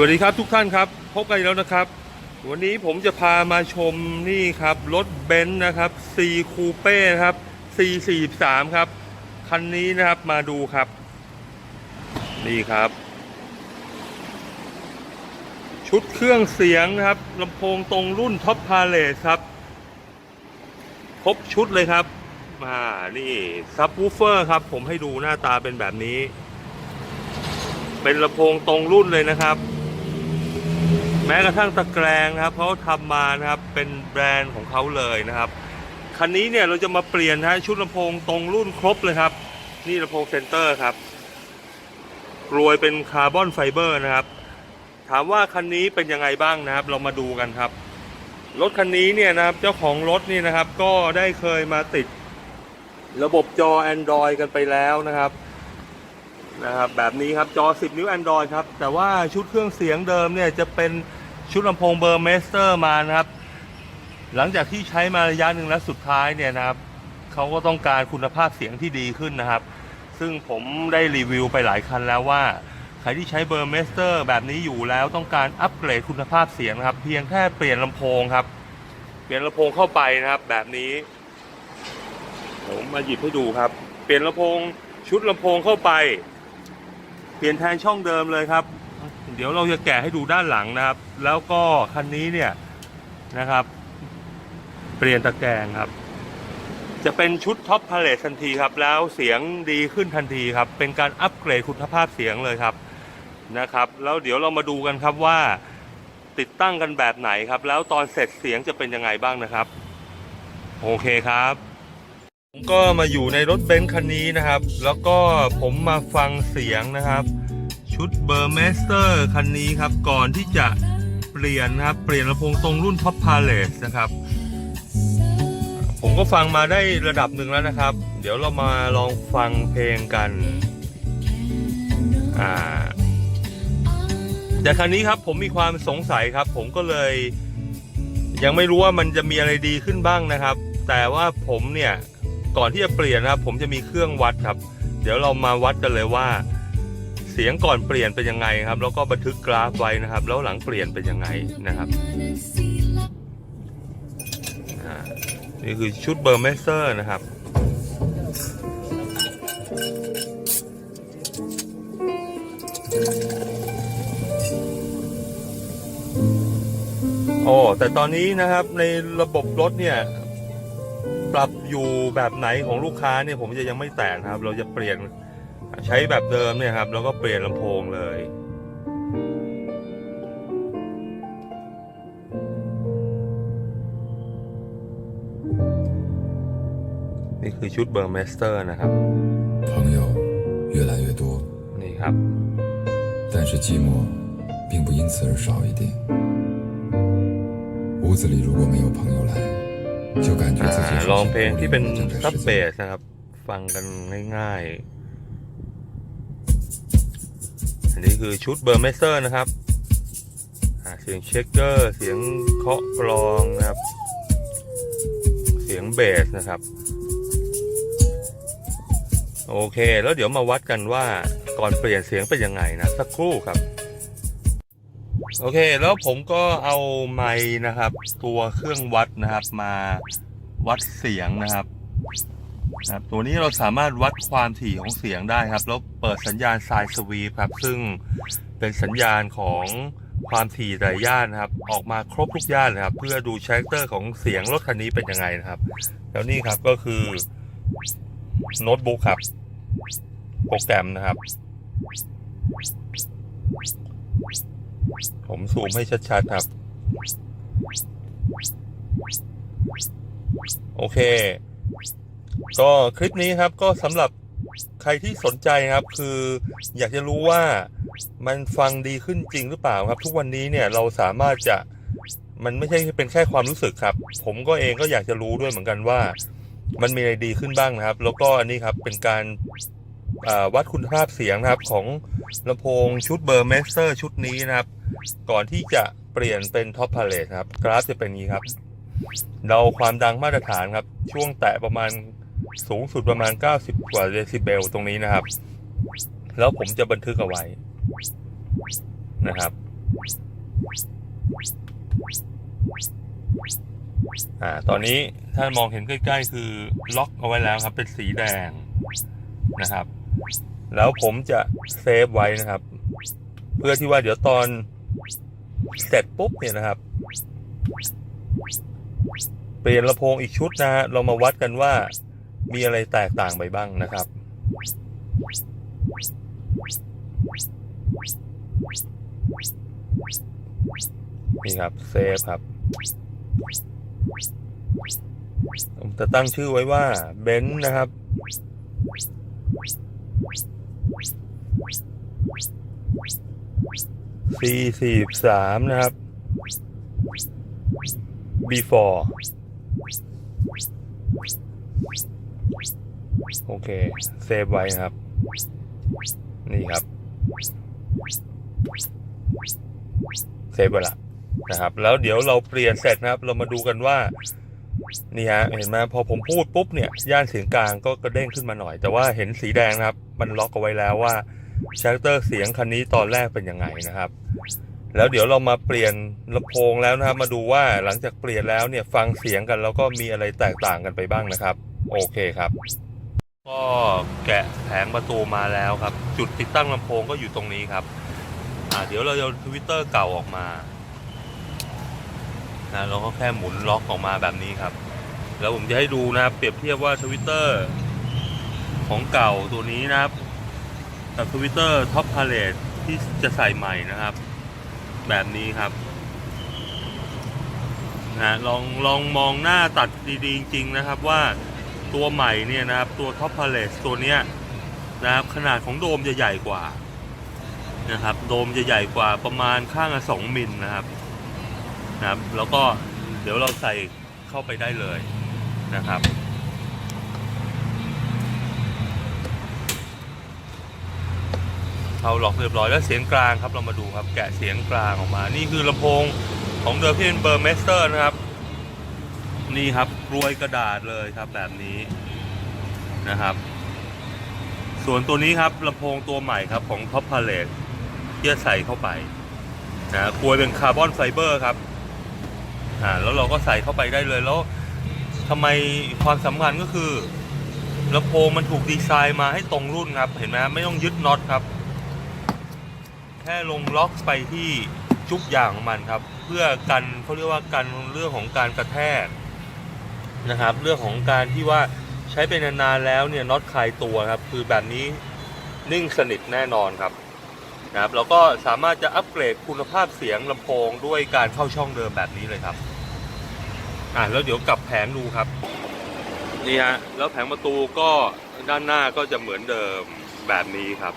วัสดีครับทุกท่านครับ พบกันอีกแล้วนะครับ วันนี้ผมจะพามาชมนี่ครับ รถเบนซ์นะครับ C Coupe นะครับ C 4 3ครับ คันนี้นะครับมาดูครับ นี่ครับ ชุดเครื่องเสียงนะครับลำโพงตรงรุ่นท็อปพาเลสครับครบชุดเลยครับมานี่ซับวูเฟอร์ครับ ผมให้ดูหน้าตาเป็นแบบนี้ เป็นลำโพงตรงรุ่นเลยนะครับ แม้กระทั่งตะแกรงนะครับเขาทำมานะครับเป็นแบรนด์ของเขาเลยนะครับคันนี้เนี่ยเราจะมาเปลี่ยนนะชุดลำโพงตรงรุ่นครบเลยครับ นี่ลำโพงเซนเตอร์ครับรวยเป็นคาร์บอนไฟเบอร์นะครับ ถามว่าคันนี้เป็นยังไงบ้างนะครับ เรามาดูกันครับ รถคันนี้เนี่ยนะครับเจ้าของรถนี่นะครับ ก็ได้เคยมาติดระบบจอ Android กันไปแล้วนะครับ นะครับแบบนี้ครับจอ 10 นิ้ว Android ครับ แต่ว่าชุดเครื่องเสียงเดิมเนี่ยจะเป็นชุดลำโพงเบอร์เมสเตอร์มานะครับ หลังจากที่ใช้มาระยะหนึ่งแล้วสุดท้ายเนี่ยนะครับเขาก็ต้องการคุณภาพเสียงที่ดีขึ้นนะครับ ซึ่งผมได้รีวิวไปหลายคันแล้วว่า ใครที่ใช้เบอร์เมสเตอร์แบบนี้อยู่แล้วต้องการอัปเกรดคุณภาพเสียงครับ เพียงแค่เปลี่ยนลำโพงครับ เปลี่ยนลำโพงเข้าไปนะครับแบบนี้ผมมาหยิบให้ดูครับ เปลี่ยนลำโพงชุดลำโพงเข้าไป เปลี่ยนแทนช่องเดิมเลยครับ เดี๋ยวเราจะแกะให้ดูด้านหลังนะครับ แล้วก็คันนี้เนี่ยนะครับ เปลี่ยนตะแกรงครับ จะเป็นชุดท็อปพาเลททันทีครับ แล้วเสียงดีขึ้นทันทีครับ เป็นการอัปเกรดคุณภาพเสียงเลยครับนะครับ แล้วเดี๋ยวเรามาดูกันครับว่าติดตั้งกันแบบไหนครับ แล้วตอนเสร็จเสียงจะเป็นยังไงบ้างนะครับ โอเคครับ ผมก็มาอยู่ในรถเบนซ์คันนี้นะครับ แล้วก็ผมมาฟังเสียงนะครับ ชุดเบอร์เมสเตอร์คันนี้ครับ ก่อนที่จะเปลี่ยนนะครับ เปลี่ยนลำโพงตรงรุ่นท็อปพาเลสนะครับ ผมก็ฟังมาได้ระดับหนึ่งแล้วนะครับ เดี๋ยวเรามาลองฟังเพลงกันอ่าแต่คันนี้ครับผมมีความสงสัยครับ ผมก็เลย ยังไม่รู้ว่ามันจะมีอะไรดีขึ้นบ้างนะครับ แต่ว่าผมเนี่ย ก่อนที่จะเปลี่ยนนะครับ ผมจะมีเครื่องวัดครับ เดี๋ยวเรามาวัดกันเลยว่า เสียงก่อนเปลี่ยนเป็นยังไงครับ แล้วก็บันทึกกราฟไว้นะครับ แล้วหลังเปลี่ยนเป็นยังไงนะครับนี่คือชุดเบอร์เมเซอร์นะครับโอ้แต่ตอนนี้นะครับในระบบรถเนี่ย ปรับอยู่แบบไหนของลูกค้าเนี่ยผมจะยังไม่แตะนะครับ เราจะเปลี่ยนใช้แบบเดิมเนี่ยครับ แล้วก็เปลี่ยนลำโพงเลย นี่คือชุดเบอร์เมสเตอร์นะครับ 朋友越来越多， นี่ครับ 但是寂寞并不因此而少一点。屋子里如果没有朋友来，就感觉自己 อ่า 好 ลองเพลงที่เป็นซับเบสนะครับ ฟังกันง่ายๆ อันนี้คือชุดเบอร์เมสเซอร์นะครับ เสียงเชคเกอร์ เสียงเคาะกลองนะครับ เสียงเบสนะครับ โอเค แล้วเดี๋ยวมาวัดกันว่าก่อนเปลี่ยนเสียงเป็นยังไงนะ สักครู่ครับ โอเค แล้วผมก็เอาไม้นะครับ ตัวเครื่องวัดนะครับ มาวัดเสียงนะครับนะครับตัวนี้เราสามารถวัดความถี่ของเสียงได้ครับ แล้วเปิดสัญญาณไซสวีครับ ซึ่งเป็นสัญญาณของความถี่แต่ย่านนะครับ ออกมาครบทุกย่านนะครับ เพื่อดูแรคเตอร์ของเสียงรถคันนี้เป็นยังไงนะครับ แล้วนี่ครับก็คือโน้ตบุ๊กครับ โปรแกรมนะครับ ผมซูมให้ชัดๆครับ โอเค ก็คลิปนี้ครับก็สำหรับใครที่สนใจครับ คืออยากจะรู้ว่ามันฟังดีขึ้นจริงหรือเปล่าครับ ทุกวันนี้เนี่ยเราสามารถจะมันไม่ใช่เป็นแค่ความรู้สึกครับ ผมก็เองก็อยากจะรู้ด้วยเหมือนกันว่า มันมีอะไรดีขึ้นบ้างนะครับ แล้วก็อันนี้ครับเป็นการ วัดคุณภาพเสียงนะครับของลำโพงชุดเบอร์เมสเตอร์ชุดนี้นะครับ ก่อนที่จะเปลี่ยนเป็นท็อปพาเลทครับ กราฟจะเป็นงนี้ครับ เราความดังมาตรฐานครับ ช่วงแตะประมาณสูงสุดประมาณ 90 กว่าเดซิเบลตรงนี้นะครับ แล้วผมจะบันทึกเอาไว้นะครับอ่าตอนนี้ถ้ามองเห็นใกล้ๆ คือล็อกเอาไว้แล้วครับ เป็นสีแดงนะครับ แล้วผมจะเซฟไว้นะครับ เพื่อที่ว่าเดี๋ยวตอนเสร็จปุ๊บเนี่ยนะครับ เปลี่ยนลำโพงอีกชุดนะฮะเรามาวัดกันว่ามีอะไรแตกต่างไปบ้างนะครับ นี่ครับเซฟครับผมจะตั้งชื่อไว้ว่าเบนซ์นะครับ C สี่สามนะครับ before โอเค เซฟไว้นะครับ นี่ครับ เซฟไว้ละนะครับ แล้วเดี๋ยวเราเปลี่ยนเสร็จนะครับ เรามาดูกันว่า นี่ฮะเห็นไหมพอผมพูดปุ๊บเนี่ยย่านเสียงกลางก็กระเด้งขึ้นมาหน่อย แต่ว่าเห็นสีแดงนะครับ มันล็อกเอาไว้แล้วว่าชาร์เตอร์เสียงคันนี้ตอนแรกเป็นยังไงนะครับ แล้วเดี๋ยวเรามาเปลี่ยนลำโพงแล้วนะครับ มาดูว่าหลังจากเปลี่ยนแล้วเนี่ยฟังเสียงกันแล้วก็มีอะไรแตกต่างกันไปบ้างนะครับ โอเคครับ ก็แกะแผงประตูมาแล้วครับ จุดติดตั้งลำโพงก็อยู่ตรงนี้ครับอ่าเดี๋ยวเราจะทวิตเตอร์เก่าออกมา นะเราก็แค่หมุนล็อกออกมาแบบนี้ครับ แล้วผมจะให้ดูนะครับ เปรียบเทียบว่าทวิตเตอร์ของเก่าตัวนี้นะครับกับทวิตเตอร์ท็อปพาเลตที่จะใส่ใหม่นะครับ แบบนี้ครับนะลองลองมองหน้าตัดดีๆ จริง ๆ นะครับว่าตัวใหม่เนี่ยนะครับ ตัวท็อปพาเลตตัวเนี้ยนะครับขนาดของโดมจะใหญ่กว่านะครับ โดมจะใหญ่กว่าประมาณข้างละสองมิลนะครับ นะครับ แล้วก็เดี๋ยวเราใส่เข้าไปได้เลยนะครับ เข้าล็อกเรียบร้อยแล้วเสียงกลางครับเรามาดูครับแกะเสียงกลางออกมา นี่คือลำโพงของเดิมที่เป็นเบอร์เมสเตอร์นะครับ นี่ครับกรวยกระดาษเลยครับแบบนี้นะครับ ส่วนตัวนี้ครับลำโพงตัวใหม่ครับของ Top Palette ที่จะใส่เข้าไปนะกรวยเป็นคาร์บอนไฟเบอร์ครับ อ่าแล้วเราก็ใส่เข้าไปได้เลยแล้วทำไมความสำคัญก็คือลำโพงมันถูกดีไซน์มาให้ตรงรุ่นครับ เห็นไหมไม่ต้องยึดน็อตครับ แค่ลงล็อกไปที่จุกอย่างของมันครับ เพื่อกันเขาเรียกว่ากันเรื่องของการกระแทกนะครับ เรื่องของการที่ว่าใช้ไปนานๆแล้วเนี่ยน็อตคลายตัวครับ คือแบบนี้นิ่งสนิทแน่นอนครับนะครับแล้วก็สามารถจะอัปเกรดคุณภาพเสียงลำโพงด้วยการเข้าช่องเดิมแบบนี้เลยครับ อะแล้วเดี๋ยวกลับแผงดูครับ นี่ฮะแล้วแผงประตูก็ด้านหน้าก็จะเหมือนเดิมแบบนี้ครับ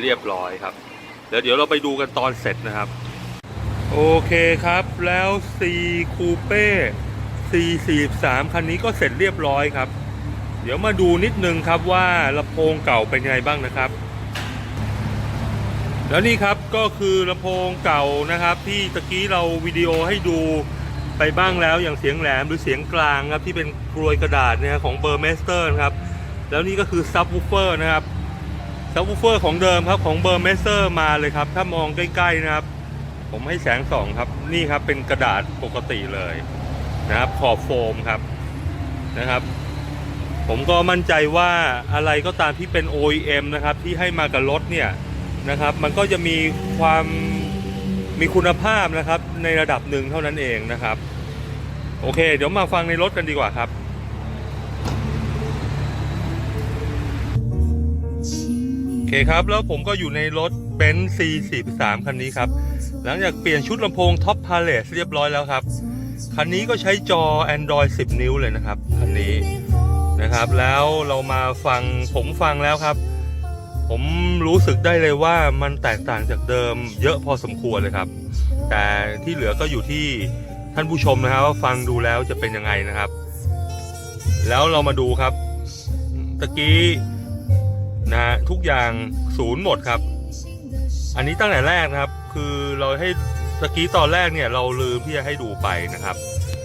เรียบร้อยครับเดี๋ยวเดี๋ยวเราไปดูกันตอนเสร็จนะครับ โอเคครับแล้ว C คูเป้ C 43คันนี้ก็เสร็จเรียบร้อยครับ เดี๋ยวมาดูนิดนึงครับว่าลำโพงเก่าเป็นไงบ้างนะครับ แล้วนี่ครับก็คือลำโพงเก่านะครับ ที่ตะกี้เราวิดีโอให้ดู ไปบ้างแล้วอย่างเสียงแหลมหรือเสียงกลางครับที่เป็นกรวยกระดาษนะครับของเบอร์เมสเตอร์นะครับ แล้วนี่ก็คือซับวูเฟอร์นะครับซับวูเฟอร์ของเดิมครับของเบอร์เมสเซอร์มาเลยครับ ถ้ามองใกล้ๆนะครับ ผมให้แสงสองครับนี่ครับเป็นกระดาษปกติเลยนะครับขอบโฟมครับนะครับ ผมก็มั่นใจว่าอะไรก็ตามที่เป็น OEM นะครับที่ให้มากับรถเนี่ยนะครับ มันก็จะมีความ มีคุณภาพนะครับในระดับหนึ่งเท่านั้นเองนะครับ โอเค เดี๋ยวมาฟังในรถกันดีกว่าครับโอเคครับ แล้วผมก็อยู่ในรถเบนซ์ C43 คันนี้ครับ หลังจากเปลี่ยนชุดลำโพงท็อปพาเลสเรียบร้อยแล้วครับ คันนี้ก็ใช้จอ Android 10 นิ้วเลยนะครับ คันนี้นะครับ แล้วเรามาฟังผมฟังแล้วครับ ผมรู้สึกได้เลยว่ามันแตกต่างจากเดิมเยอะพอสมควรเลยครับ แต่ที่เหลือก็อยู่ที่ท่านผู้ชมนะครับว่าฟังดูแล้วจะเป็นยังไงนะครับ แล้วเรามาดูครับตะกี้นะฮะทุกอย่างศูนย์หมดครับ อันนี้ตั้งแต่แรกนะครับ คือเราให้ตะกี้ตอนแรกเนี่ยเราลืมที่จะให้ดูไปนะครับ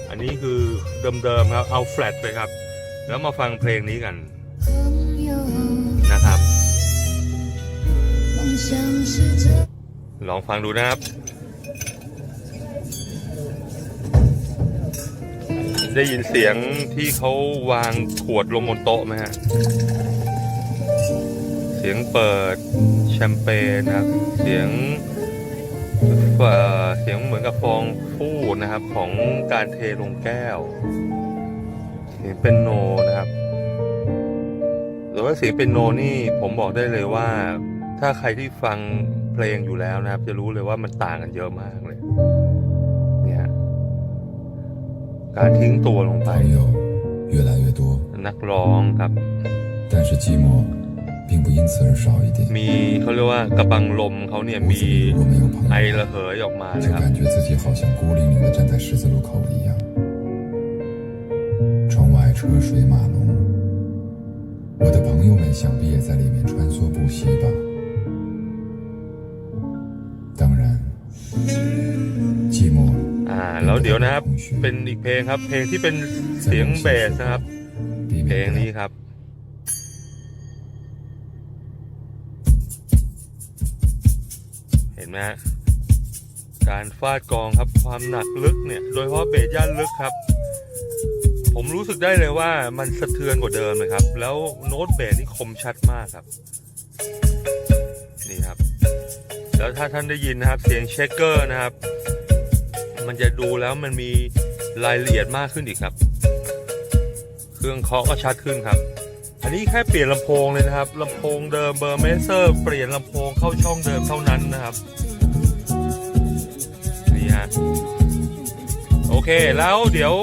อันนี้คือเดิมๆครับเอาแฟลตไปครับ แล้วมาฟังเพลงนี้กัน ลองฟังดูนะครับ ได้ยินเสียงที่เขาวางขวดลงบนโต๊ะไหมฮะ เสียงเปิดแชมเปญนะครับ เสียงเสียงเหมือนกับฟองฟูดนะครับของการเทลงแก้ว เสียงเป็นโนนะครับ หรือว่าเสียงเป็นโนนี่ผมบอกได้เลยว่า ถ้าใครที่ฟังเพลงอยู่แล้วนะครับ จะรู้เลยว่ามันต่างกันเยอะมากเลย เนี่ย การทิ้งตัวลงไป 朋友越来越多， นักร้องครับ 但是寂寞并不因此而少一点。 มีเขาเรียกว่ากระบังลมเขาเนี่ย 屋 มี 子里如果没有朋 ไอ 友， ระเหยออกมา 就 นะครับ 感觉自己好像孤零零的站在十字路口一样。窗外车水马龙，我的朋友们想必也在里面穿梭不息吧。 เดี๋ยวนะครับ เป็นอีกเพลงครับ เพลงที่เป็นเสียงเบสนะครับ เพลงนี้ครับเห็นไหมการฟาดกองครับความหนักลึกเนี่ย โดยเฉราะเบสย่านลึกครับ ผมรู้สึกได้เลยว่ามันสะเทือนกว่าเดิมเลยครับ แล้วโน้ตเบสนี่คมชัดมากครับ นี่ครับ แล้วถ้าท่านได้ยินนะครับ เสียงเชคเกอร์นะครับ มันจะดูแล้วมันมีรายละเอียดมากขึ้นอีกครับ เครื่องเคาะก็ชัดขึ้นครับ อันนี้แค่เปลี่ยนลำโพงเลยนะครับลำโพงเดิมเบอร์เมเซอร์เปลี่ยนลำโพงเข้าช่องเดิมเท่านั้นนะครับนี่ฮะโอเคแล้วเดี๋ยว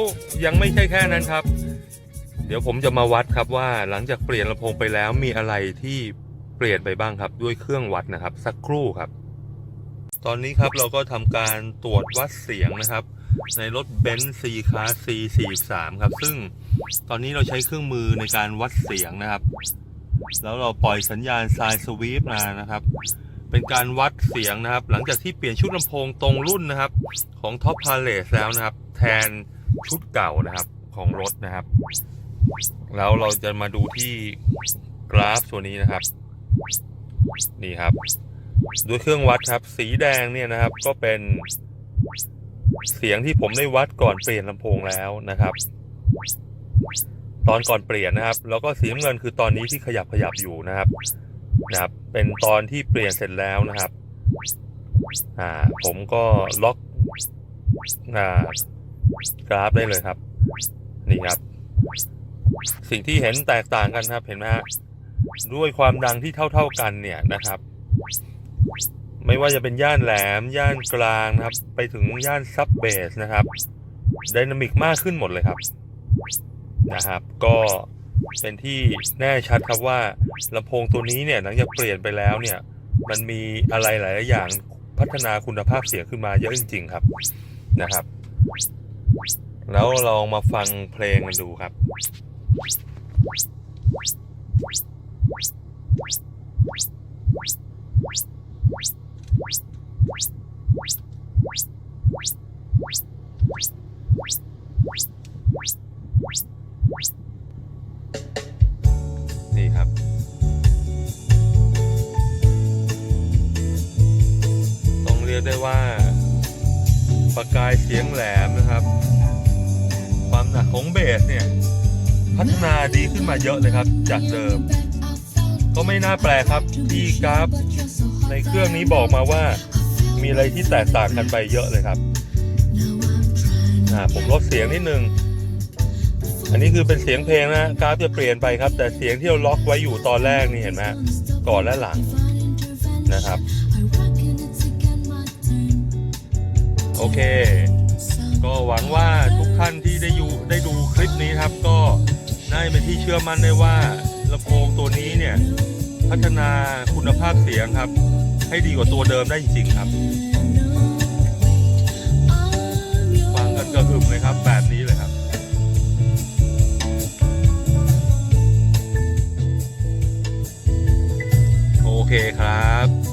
ยังไม่ใช่แค่นั้นครับ เดี๋ยวผมจะมาวัดครับว่าหลังจากเปลี่ยนลำโพงไปแล้วมีอะไรที่เปลี่ยนไปบ้างครับ ด้วยเครื่องวัดนะครับ สักครู่ครับ ตอนนี้ครับเราก็ทำการตรวจวัดเสียงนะครับ ในรถเบนซ์ C Class C 4 3ครับ ซึ่งตอนนี้เราใช้เครื่องมือในการวัดเสียงนะครับ แล้วเราปล่อยสัญญาณไซน์สวีปมานะครับ เป็นการวัดเสียงนะครับ หลังจากที่เปลี่ยนชุดลำโพงตรงรุ่นนะครับ ของ Top Palace แล้วนะครับ แทนชุดเก่านะครับของรถนะครับ แล้วเราจะมาดูที่กราฟตัวนี้นะครับ นี่ครับ ด้วยเครื่องวัดครับ สีแดงเนี่ยนะครับ ก็เป็นเสียงที่ผมได้วัดก่อนเปลี่ยนลำโพงแล้วนะครับ ตอนก่อนเปลี่ยนนะครับ แล้วก็สีน้ำเงินคือตอนนี้ที่ขยับขยับอยู่นะครับนะครับ เป็นตอนที่เปลี่ยนเสร็จแล้วนะครับ อ่า ผมก็ล็อกอ่ากราฟได้เลยครับ นี่ครับ สิ่งที่เห็นแตกต่างกันครับเห็นไหมฮะด้วยความดังที่เท่า ๆกันเนี่ยนะครับ ไม่ว่าจะเป็นย่านแหลม ย่านกลางนะครับ ไปถึงย่านซับเบสนะครับไดนามิกมากขึ้นหมดเลยครับนะครับ ก็เป็นที่แน่ชัดครับว่าลำโพงตัวนี้เนี่ยหลังจากเปลี่ยนไปแล้วเนี่ย มันมีอะไรหลายอย่างพัฒนาคุณภาพเสียงขึ้นมาเยอะจริง ๆ ครับนะครับ แล้วลองมาฟังเพลงกันดูครับ นี่ครับต้องเรียกได้ว่า ประกายเสียงแหลมนะครับ ความหนักของเบสเนี่ย พัฒนาดีขึ้นมาเยอะเลยครับ จากเดิม ก็ไม่น่าแปลกครับที่กราฟ ในเครื่องนี้บอกมาว่ามีอะไรที่แตกต่างกันไปเยอะเลยครับอ่าผมลดเสียงนิดนึง อันนี้คือเป็นเสียงเพลงนะกราฟจะเปลี่ยนไปครับ แต่เสียงที่เราล็อกไว้อยู่ตอนแรกนี่เห็นไหมก่อนและหลังนะครับ โอเค ก็หวังว่าทุกท่านที่ได้อยู่ได้ดูคลิปนี้ครับ ก็น่าจะเป็นที่เชื่อมั่นได้ว่าลำโพงตัวนี้เนี่ย พัฒนาคุณภาพเสียงครับ ให้ดีกว่าตัวเดิมได้จริงๆครับฟังกันกระหึ่มเลยครับ แบบนี้เลยครับโอเคครับ